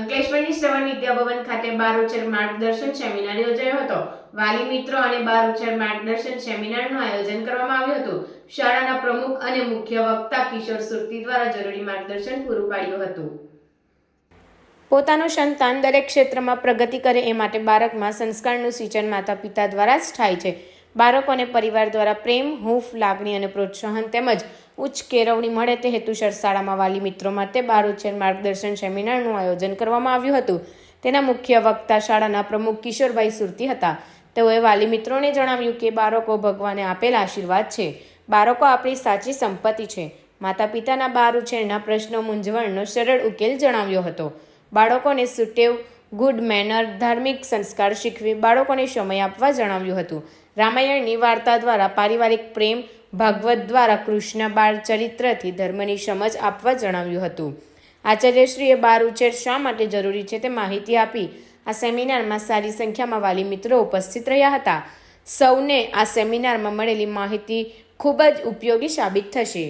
અંકલેશ્વરની શ્રવણ વિદ્યાભવન ખાતે બાર ઉછેર માર્ગદર્શન સેમિનાર યોજાયો હતો. વાલી મિત્રો અને બાર ઉછેર માર્ગદર્શન સેમિનારનું આયોજન કરવામાં આવ્યું હતું. શાળાના પ્રમુખ અને મુખ્ય વક્તા કિશોર સુરતી દ્વારા જરૂરી માર્ગદર્શન પૂરું પાડ્યું હતું. પોતાનું સંતાન દરેક ક્ષેત્રમાં પ્રગતિ કરે એ માટે બાળકમાં સંસ્કારનું સિંચન માતા પિતા દ્વારા જ થાય છે. બાળકોને પરિવાર દ્વારા પ્રેમ, હૂંફ, લાગણી અને પ્રોત્સાહન તેમજ ઉચ્ચ કેળવણી મળે તે હેતુસર શાળામાં વાલી મિત્રો માટે બાળ ઉછેર માર્ગદર્શન સેમિનારનું આયોજન કરવામાં આવ્યું હતું. તેના મુખ્ય વક્તા શાળાના પ્રમુખ કિશોરભાઈ સુરતી હતા. તેઓએ વાલી મિત્રોને જણાવ્યું કે બાળકો ભગવાને આપેલ આશીર્વાદ છે. બાળકો આપણી સાચી સંપત્તિ છે. માતા પિતાના બાર ઉછેરના પ્રશ્નો મૂંઝવણનો સરળ ઉકેલ જણાવ્યો હતો. બાળકોને સુટેવ ગુડ મેનર ધાર્મિક સંસ્કાર શીખવી બાળકોને સમય આપવા જણાવ્યું હતું. રામાયણની વાર્તા દ્વારા પારિવારિક પ્રેમ ભાગવત દ્વારા કૃષ્ણ બાળ ચરિત્રથી ધર્મની સમજ આપવા જણાવ્યું હતું. આચાર્યશ્રીએ બાર ઉછેર શા માટે જરૂરી છે તે માહિતી આપી. આ સેમિનારમાં સારી સંખ્યામાં વાલી મિત્રો ઉપસ્થિત રહ્યા હતા. સૌને આ સેમિનારમાં મળેલી માહિતી ખૂબ જ ઉપયોગી સાબિત થશે.